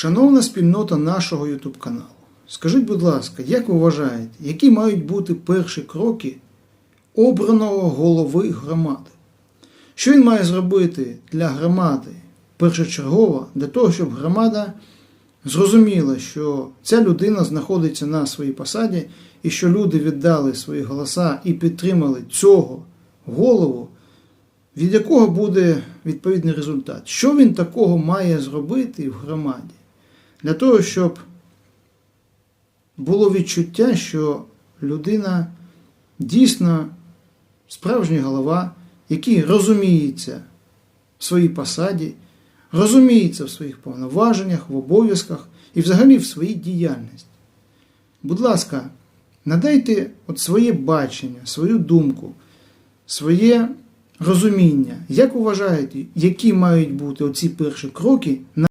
Шановна спільнота нашого YouTube каналу, скажіть, будь ласка, як ви вважаєте, які мають бути перші кроки обраного голови громади? Що він має зробити для громади першочергово, для того, щоб громада зрозуміла, що ця людина знаходиться на своїй посаді, і що люди віддали свої голоса і підтримали цього голову, від якого буде відповідний результат? Що він такого має зробити в громаді? Для того, щоб було відчуття, що людина дійсно справжній голова, який розуміється в своїй посаді, розуміється в своїх повноваженнях, в обов'язках і взагалі в своїй діяльності. Будь ласка, надайте от своє бачення, свою думку, своє розуміння, як вважаєте, які мають бути оці перші кроки